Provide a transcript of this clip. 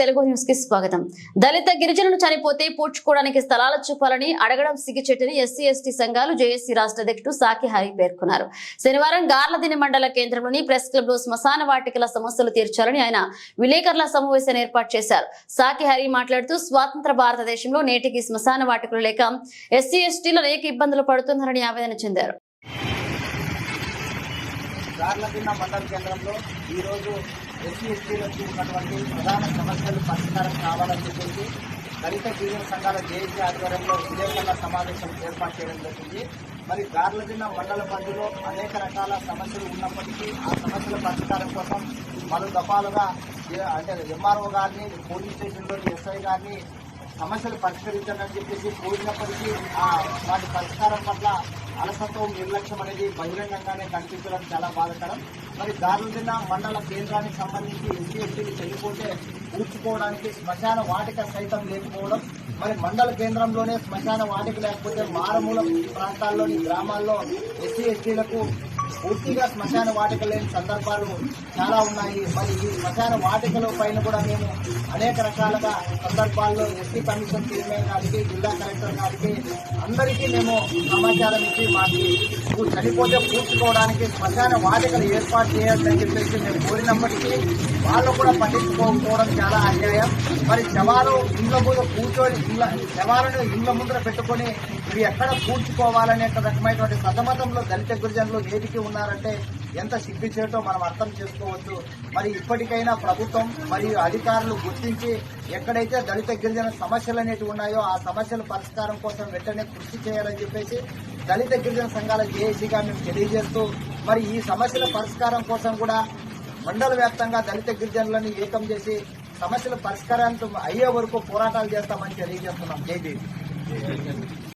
తెలుగు న్యూస్కి స్వాగతం. దళిత గిరిజనులు చనిపోతే పూడ్చుకోవడానికి స్థలాలు చూపాలని అడగడం సిగ్గుచెట్టని ఎస్సీ ఎస్టీ సంఘాలు జేఏసీ రాష్ట్ర అధ్యక్షుడు సాకి హరి పేర్కొన్నారు. శనివారం గార్లదిని మండల కేంద్రంలోని ప్రెస్ క్లబ్లో శ్మశాన వాటికల సమస్యలు తీర్చాలని ఆయన విలేకరుల సమావేశాన్ని ఏర్పాటు చేశారు. సాకి హరి మాట్లాడుతూ స్వాతంత్ర భారతదేశంలో నేటికి శ్మశాన వాటికలు లేక ఎస్సీ ఎస్టీలు అనేక ఇబ్బందులు పడుతున్నారని ఆవేదన చెందారు. గార్లపిన్న మండల కేంద్రంలో ఈరోజు ఎస్సీ ఎస్టీలకు ఉన్నటువంటి ప్రధాన సమస్యలు పరిష్కారం కావాలని చెప్పేసి దళిత గిరిజన సంఘాల జేఏసీ ఆధ్వర్యంలో విలేకరుల సమావేశం ఏర్పాటు చేయడం జరిగింది. మరి గార్లదిన్న మండల పరిధిలో అనేక రకాల సమస్యలు ఉన్నప్పటికీ ఆ సమస్యల పరిష్కారం కోసం పలు దఫాలుగా అంటే ఎంఆర్ఓ గారిని పోలీస్ స్టేషన్లోని ఎస్ఐ గారిని సమస్యలు పరిష్కరించాలని చెప్పేసి కోరినప్పటికీ ఆ వాటి పరిష్కారం పట్ల అలసత్వం నిర్లక్ష్యం అనేది బహిరంగంగానే కనిపించడం చాలా బాధకరం. మరి దారుణ మండల కేంద్రానికి సంబంధించి ఎస్సీ ఎస్టీలు చనిపోతే కూర్చుకోవడానికి శ్మశాన వాటిక సైతం లేకపోవడం మరి మండల కేంద్రంలోనే శ్మశాన వాటిక లేకపోతే మారుమూల ప్రాంతాల్లోని గ్రామాల్లో ఎస్సీ ఎస్టీలకు పూర్తిగా శ్మశాన వాటిక లేని సందర్భాలు చాలా ఉన్నాయి. మరి ఈ శ్మశాన వాటికల పైన కూడా మేము అనేక రకాలుగా సందర్భాల్లో ఎస్టీ కమిషన్ చైర్మన్ గారికి జిల్లా కలెక్టర్ గారికి అందరికీ మేము సమాచారం ఇచ్చి మాకు చనిపోతే పూర్చుకోవడానికి శ్మశాన వాటికలు ఏర్పాటు చేయాలని చెప్పేసి మేము కోరినప్పటికీ వాళ్ళు కూడా పట్టించుకోకపోవడం చాలా అన్యాయం. మరి శవాలు ఇళ్ళ ముందు కూర్చొని ఇళ్ళ శవాలను ఇళ్ళ ముందర పెట్టుకొని ఇవి ఎక్కడ పూడ్చుకోవాలనే రకమైనటువంటి సతమతంలో దళిత గిరిజనులు నేటికి ఉన్నారంటే ఎంత సిగ్గుచేటో మనం అర్థం చేసుకోవచ్చు. మరి ఇప్పటికైనా ప్రభుత్వం మరియు అధికారులు గుర్తించి ఎక్కడైతే దళిత గిరిజన సమస్యలు అనేటివి ఉన్నాయో ఆ సమస్యల పరిష్కారం కోసం వెంటనే కృషి చేయాలని చెప్పేసి దళిత గిరిజన సంఘాల జేఏసీగా మేము తెలియజేస్తూ మరి ఈ సమస్యల పరిష్కారం కోసం కూడా మండల వ్యాప్తంగా దళిత గిరిజనులను ఏకం చేసి సమస్యల పరిష్కారానికి అయ్యే వరకు పోరాటాలు చేస్తామని తెలియజేస్తున్నాం. జై